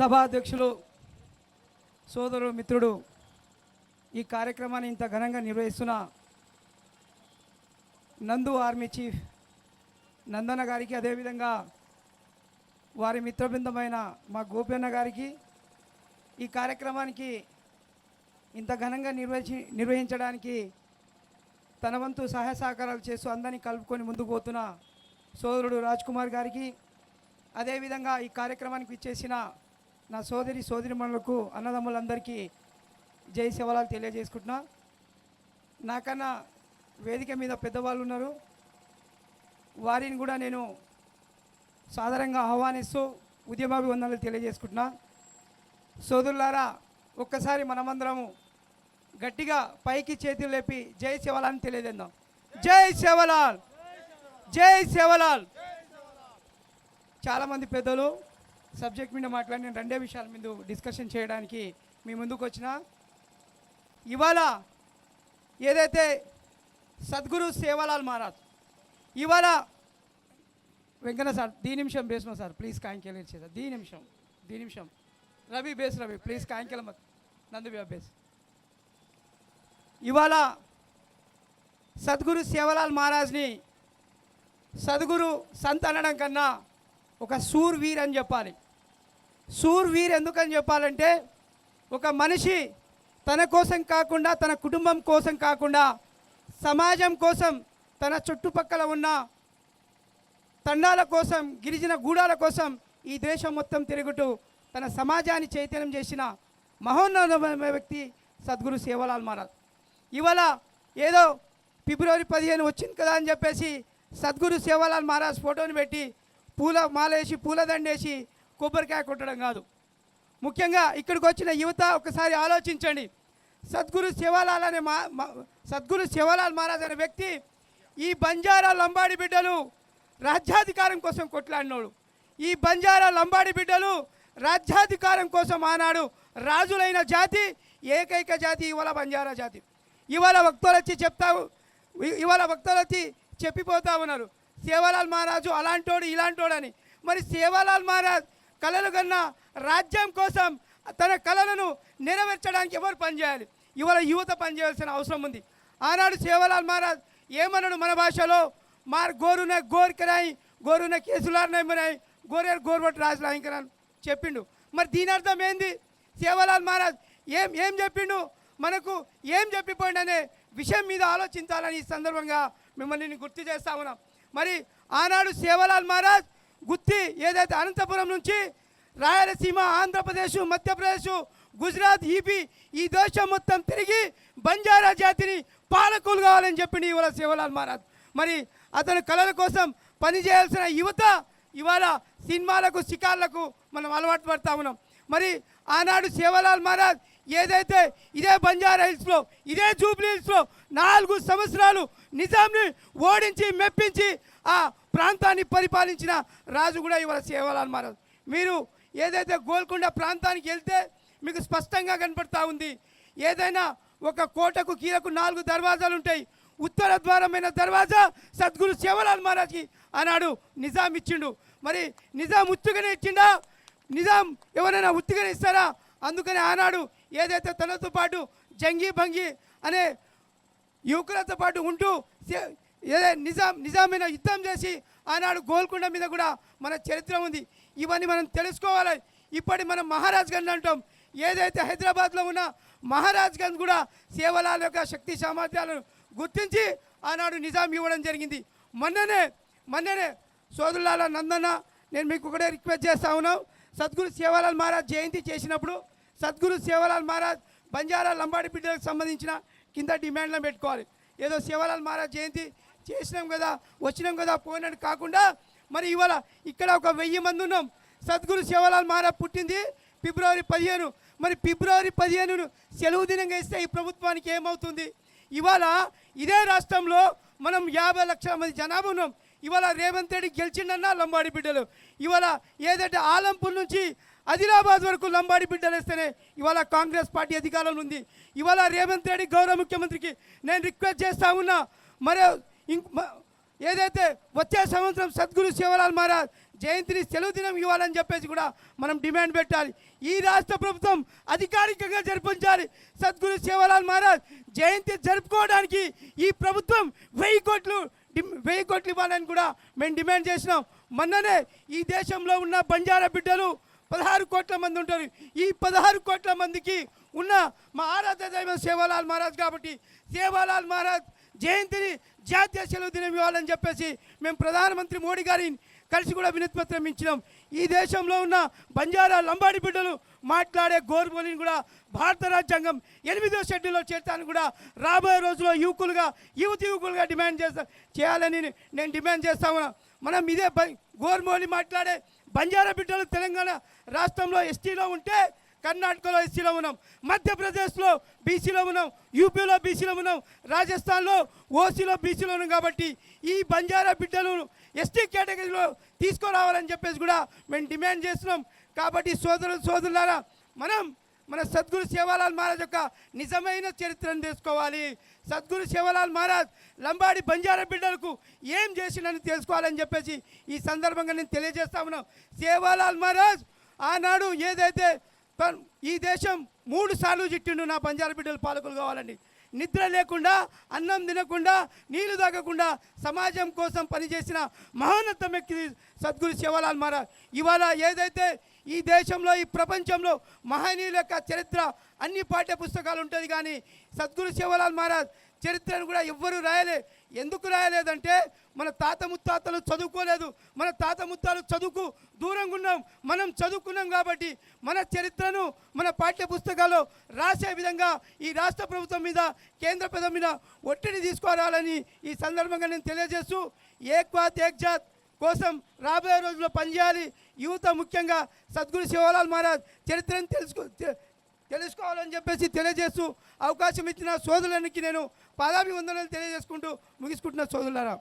సభాధ్యక్షులు సోదరు మిత్రుడు ఈ కార్యక్రమాన్ని ఇంత ఘనంగా నిర్వహిస్తున్న నందు ఆర్మీ చీఫ్ నందన గారికి అదేవిధంగా వారి మిత్రబృందమైన మా గోపన్న గారికి ఈ కార్యక్రమానికి ఇంత ఘనంగా నిర్వహించి నిర్వహించడానికి తన వంతు సహాయ సహకారాలు చేస్తూ అందరినీ కలుపుకొని ముందుకు పోతున్న సోదరుడు రాజ్ కుమార్ గారికి అదేవిధంగా ఈ కార్యక్రమానికి ఇచ్చేసిన నా సోదరి సోదరిమణులకు అన్నదమ్ములందరికీ జై శివలాలు తెలియజేసుకుంటున్నా. నాకన్నా వేదిక మీద పెద్దవాళ్ళు ఉన్నారు. వారిని కూడా నేను సాధారణంగా ఆహ్వానిస్తూ ఉద్యమాభివందనలు తెలియజేసుకుంటున్నా. సోదరులారా ఒక్కసారి మనమందరము గట్టిగా పైకి చేతులు లేపి జై శివలాల్ని తెలియజేద్దాం. జై శివలాల్! జై శివలాల్! చాలామంది పెద్దలు సబ్జెక్ట్ మీద మాట్లాడి నేను రెండే విషయాల మీద డిస్కషన్ చేయడానికి మీ ముందుకు వచ్చిన. ఇవాళ ఏదైతే సద్గురు సేవలాల్ మహారాజ్ ఇవాళ వెంకన్న సార్ దీ నిమిషం బేస్మో సార్ ప్లీజ్ కాంకెల్ సార్ దీ నిమిషం దీ నిమిషం. రవి బేస్ రవి ప్లీజ్ కాంకెల్ మత్ నందు బేస్. ఇవాళ సద్గురు సేవలాల్ మహారాజ్ని సద్గురు సంత్ అనడం కన్నా ఒక సూర్ వీర్ అని చెప్పాలి. సూర్వీర్ ఎందుకని చెప్పాలంటే ఒక మనిషి తన కోసం కాకుండా తన కుటుంబం కోసం కాకుండా సమాజం కోసం తన చుట్టుపక్కల ఉన్న తండాల కోసం గిరిజన గూడాల కోసం ఈ దేశం మొత్తం తిరుగుతూ తన సమాజాన్ని చైతన్యం చేసిన మహోన్నతమైన వ్యక్తి సద్గురు సేవలాల్ మహారాజ్. ఇవాళ ఏదో ఫిబ్రవరి పదిహేను వచ్చింది కదా అని చెప్పేసి సద్గురు సేవలాల్ మహారాజ్ ఫోటోని పెట్టి పూల మాలేసి పూలదండేసి కొబ్బరికాయ కొట్టడం కాదు. ముఖ్యంగా ఇక్కడికి వచ్చిన యువత ఒకసారి ఆలోచించండి. సద్గురు శివలాల్ అనే మా సద్గురు శివలాల్ మహారాజ్ అనే వ్యక్తి ఈ బంజారా లంబాడి బిడ్డలు రాజ్యాధికారం కోసం కొట్లాడినోడు. ఈ బంజారా లంబాడి బిడ్డలు రాజ్యాధికారం కోసం ఆనాడు రాజులైన జాతి ఏకైక జాతి ఇవాళ బంజారా జాతి. ఇవాళ భక్తులు వచ్చి చెప్తావు ఇవాళ భక్తులు వచ్చి చెప్పిపోతా ఉన్నారు. సేవాలాల్ మహారాజు అలాంటోడు ఇలాంటోడని. మరి సేవాలాల్ మహారాజ్ కళలు కన్నా రాజ్యం కోసం తన కళలను నెరవేర్చడానికి ఎవరు పనిచేయాలి? ఇవాళ యువత పనిచేయాల్సిన అవసరం ఉంది. ఆనాడు సేవలాల్ మహారాజ్ ఏమన్నాడు మన భాషలో? మార్ గోరున గోరికరాయి గోరున కేసులారనాయి గోరేరు గోరుబట్టి రాజు రాయింకరాని చెప్పిండు. మరి దీని అర్థం ఏంది? సేవలాల్ మహారాజ్ ఏం ఏం చెప్పిండు? మనకు ఏం చెప్పిపోయిండు అనే విషయం మీద ఆలోచించాలని ఈ సందర్భంగా మిమ్మల్ని గుర్తు చేస్తా ఉన్నాం. మరి ఆనాడు సేవలాల్ మహారాజ్ గుత్తి ఏదైతే అనంతపురం నుంచి రాయలసీమ ఆంధ్రప్రదేశ్ మధ్యప్రదేశ్ గుజరాత్ ఈపీ ఈ దేశం మొత్తం తిరిగి బంజారా జాతిని పాలకులు కావాలని చెప్పింది ఇవాళ శివలాల్ మహారాజ్. మరి అతను కళల కోసం పనిచేయాల్సిన యువత ఇవాళ సినిమాలకు షికార్లకు మనం అలవాటు పడతా ఉన్నాం. మరి ఆనాడు శివలాల్ మహారాజ్ ఏదైతే ఇదే బంజారా హిల్స్లో ఇదే జూబ్లీ హిల్స్లో నాలుగు సంవత్సరాలు నిజాంని ఓడించి మెప్పించి ఆ ప్రాంతాన్ని పరిపాలించిన రాజు కూడా ఇవాళ సేవలాల్ మహారాజ్ మీరు ఏదైతే గోల్కొండ ప్రాంతానికి వెళ్తే మీకు స్పష్టంగా కనపడతా ఉంది. ఏదైనా ఒక కోటకు కీలకు నాలుగు దర్వాజాలు ఉంటాయి. ఉత్తర ద్వారమైన దర్వాజా సద్గురు సేవలాల్ మహారాజ్కి ఆనాడు నిజాం ఇచ్చిండు. మరి నిజాం ఉత్తుగానే ఇచ్చిండా? నిజాం ఎవరైనా ఉత్తుగానే ఇస్తారా? అందుకని ఆనాడు ఏదైతే తనతో పాటు జంగి భంగి అనే యువకులతో పాటు ఉంటూ సే- ఏదే నిజాం నిజామైన యుద్ధం చేసి ఆనాడు గోల్కొండ మీద కూడా మన చరిత్ర ఉంది. ఇవన్నీ మనం తెలుసుకోవాలి. ఇప్పటి మనం మహారాజ్గంజ్ అంటాం. ఏదైతే హైదరాబాద్లో ఉన్న మహారాజ్గంజ్ కూడా సేవలాల యొక్క శక్తి సామర్థ్యాలను గుర్తించి ఆనాడు నిజాం ఇవ్వడం జరిగింది. మొన్ననే మొన్ననే సోదరులాల నందన్న నేను మీకు ఒకటే రిక్వెస్ట్ చేస్తా ఉన్నాం. సద్గురు సేవాలాల్ మహారాజ్ జయంతి చేసినప్పుడు సద్గురు సేవాలాల్ మహారాజ్ బంజారా లంబాడి బిడ్డలకు సంబంధించిన కింద డిమాండ్లను పెట్టుకోవాలి. ఏదో సేవాలాల్ మహారాజ్ జయంతి చేసినాం కదా వచ్చినాం కదా పోయినట్టు కాకుండా మరి ఇవాళ ఇక్కడ ఒక వెయ్యి మంది ఉన్నాం. సద్గురు శివలాల్ మహారాజ్ పుట్టింది ఫిబ్రవరి పదిహేను. మరి ఫిబ్రవరి పదిహేను సెలవు దినంగా ఇస్తే ఈ ప్రభుత్వానికి ఏమవుతుంది? ఇవాళ ఇదే రాష్ట్రంలో మనం యాభై లక్షల మంది జనాభా ఉన్నాం. ఇవాళ రేవంత్ రెడ్డి గెలిచిండన్నా లంబాడి బిడ్డలు. ఇవాళ ఏదంటే ఆలంపూర్ నుంచి ఆదిలాబాద్ వరకు లంబాడి బిడ్డలు వేస్తేనే ఇవాళ కాంగ్రెస్ పార్టీ అధికారంలో ఉంది. ఇవాళ రేవంత్ రెడ్డి గౌరవ ముఖ్యమంత్రికి నేను రిక్వెస్ట్ చేస్తా ఉన్నా. మరి ఏదైతే వచ్చే సంవత్సరం సద్గురు శివలాల్ మహారాజ్ జయంతిని సెలవు దినం ఇవ్వాలని చెప్పేసి కూడా మనం డిమాండ్ పెట్టాలి. ఈ రాష్ట్ర ప్రభుత్వం అధికారికంగా జరిపించాలి. సద్గురు శివలాల్ మహారాజ్ జయంతి జరుపుకోవడానికి ఈ ప్రభుత్వం వెయ్యి కోట్లు వెయ్యి కోట్లు ఇవ్వాలని కూడా మేము డిమాండ్ చేసినాం. మొన్ననే ఈ దేశంలో ఉన్న బంజారా బిడ్డలు పదహారు కోట్ల మంది ఉంటారు. ఈ పదహారు కోట్ల మందికి ఉన్న మా ఆరాధ్య దైవం సేవాలాల్ మహారాజ్ కాబట్టి సేవాలాల్ మహారాజ్ జయంతిని జాతీయ సెలవు దినం ఇవ్వాలని చెప్పేసి మేము ప్రధానమంత్రి మోడీ గారిని కలిసి కూడా వినతిపత్రం ఇచ్చినాం. ఈ దేశంలో ఉన్న బంజారా లంబాడి బిడ్డలు మాట్లాడే గోరుబోలిని కూడా భారత రాజ్యాంగం ఎనిమిదో షెడ్యూల్లో చేర్చాలని కూడా రాబోయే రోజుల్లో యువకులుగా యువతి యువకులుగా డిమాండ్ చేస్తా చేయాలని నేను డిమాండ్ చేస్తా మనం ఇదే బ- మాట్లాడే బంజారా బిడ్డలు తెలంగాణ రాష్ట్రంలో ఎస్టీలో ఉంటే కర్ణాటకలో ఎస్సీలో ఉన్నాం మధ్యప్రదేశ్లో బీసీలో ఉన్నాం యూపీలో బీసీలో ఉన్నాం రాజస్థాన్లో ఓసీలో బీసీలో ఉన్నాం కాబట్టి ఈ బంజారా బిడ్డలు ఎస్టీ కేటగిరీలో తీసుకురావాలని చెప్పేసి కూడా మేము డిమాండ్ చేస్తున్నాం. కాబట్టి సోదరు సోదరులారా మనం మన సద్గురు సేవాలాల్ మహారాజ్ యొక్క నిజమైన చరిత్రను తెలుసుకోవాలి. సద్గురు సేవాలాల్ మహారాజ్ లంబాడి బంజారా బిడ్డలకు ఏం చేసిండని తెలుసుకోవాలని చెప్పేసి ఈ సందర్భంగా నేను తెలియజేస్తా ఉన్నాం. సేవాలాల్ మహారాజ్ ఆనాడు ఏదైతే ఈ దేశం మూడు సార్లు చిట్టిండు నా బంజారా బిడ్డలు పాలకులు కావాలండి నిద్ర లేకుండా అన్నం తినకుండా నీళ్ళు తాగకుండా సమాజం కోసం పనిచేసిన మహోన్నత వ్యక్తి సద్గురు శివలాల్ మహారాజ్. ఇవాళ ఏదైతే ఈ దేశంలో ఈ ప్రపంచంలో మహనీయుల యొక్క చరిత్ర అన్ని పాఠ్య పుస్తకాలు ఉంటుంది కానీ సద్గురు శివలాల్ మహారాజ్ చరిత్రను కూడా ఎవ్వరూ రాయలే. ఎందుకు రాయలేదంటే మన తాత ముత్తాతలు చదువుకోలేదు. మన తాత ముత్తాలు చదువుకు దూరంగా ఉన్నాం. మనం చదువుకున్నాం కాబట్టి మన చరిత్రను మన పాఠ్య పుస్తకాల్లో రాసే విధంగా ఈ రాష్ట్ర ప్రభుత్వం మీద కేంద్ర ప్రభుత్వం మీద ఒత్తిడి తీసుకురావాలని ఈ సందర్భంగా నేను తెలియజేస్తూ ఏక్ బాత్ ఏక్ జాత్ కోసం రాబోయే రోజుల్లో పనిచేయాలి. యువత ముఖ్యంగా సద్గురు శివలాల్ మహారాజ్ చరిత్రను తెలుసుకో తెలుసుకోవాలని చెప్పేసి తెలియజేస్తూ అవకాశం ఇచ్చిన సోదరులకి నేను పాదాభివందనలు తెలియజేసుకుంటూ ముగించుకుంటున్న సోదరులారా.